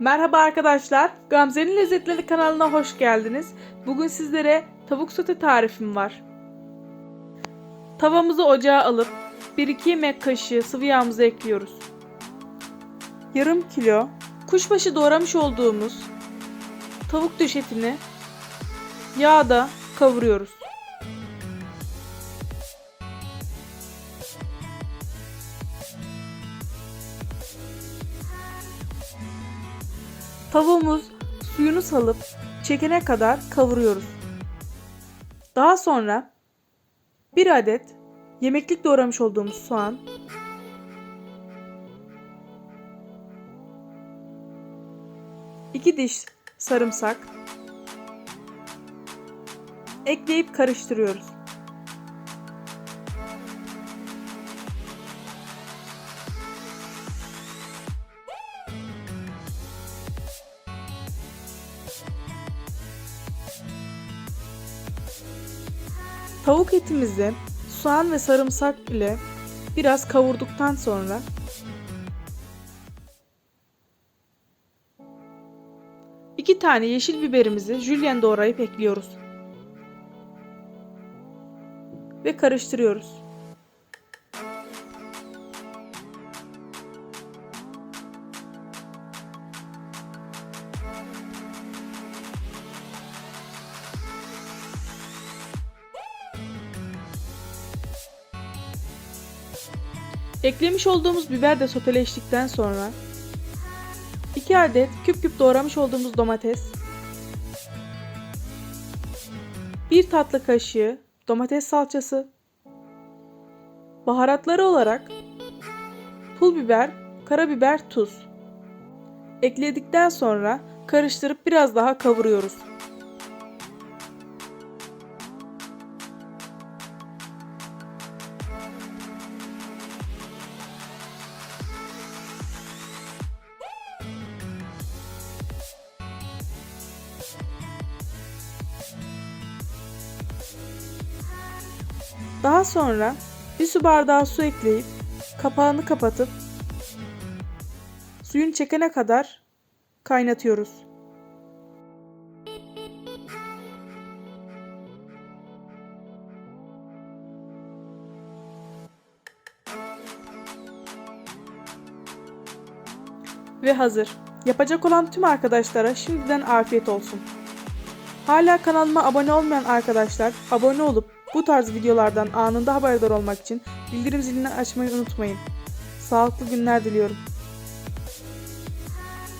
Merhaba arkadaşlar, Gamze'nin Lezzetleri kanalına hoş geldiniz. Bugün sizlere tavuk sote tarifim var. Tavamızı ocağa alıp 1-2 yemek kaşığı sıvı yağımızı ekliyoruz. Yarım kilo kuşbaşı doğramış olduğumuz tavuk döş etini yağda kavuruyoruz. Tavuğumuz suyunu salıp çekene kadar kavuruyoruz. Daha sonra bir adet yemeklik doğramış olduğumuz soğan, iki diş sarımsak ekleyip karıştırıyoruz. Tavuk etimizi soğan ve sarımsak ile biraz kavurduktan sonra iki tane yeşil biberimizi jülyen doğrayıp ekliyoruz. Ve karıştırıyoruz. Eklemiş olduğumuz biber de soteleştikten sonra 2 adet küp küp doğramış olduğumuz domates 1 tatlı kaşığı domates salçası baharatları olarak pul biber, karabiber, tuz ekledikten sonra karıştırıp biraz daha kavuruyoruz. Daha sonra bir su bardağı su ekleyip kapağını kapatıp suyun çekene kadar kaynatıyoruz. Ve hazır. Yapacak olan tüm arkadaşlara şimdiden afiyet olsun. Hala kanalıma abone olmayan arkadaşlar abone olup bu tarz videolardan anında haberdar olmak için bildirim zilini açmayı unutmayın. Sağlıklı günler diliyorum.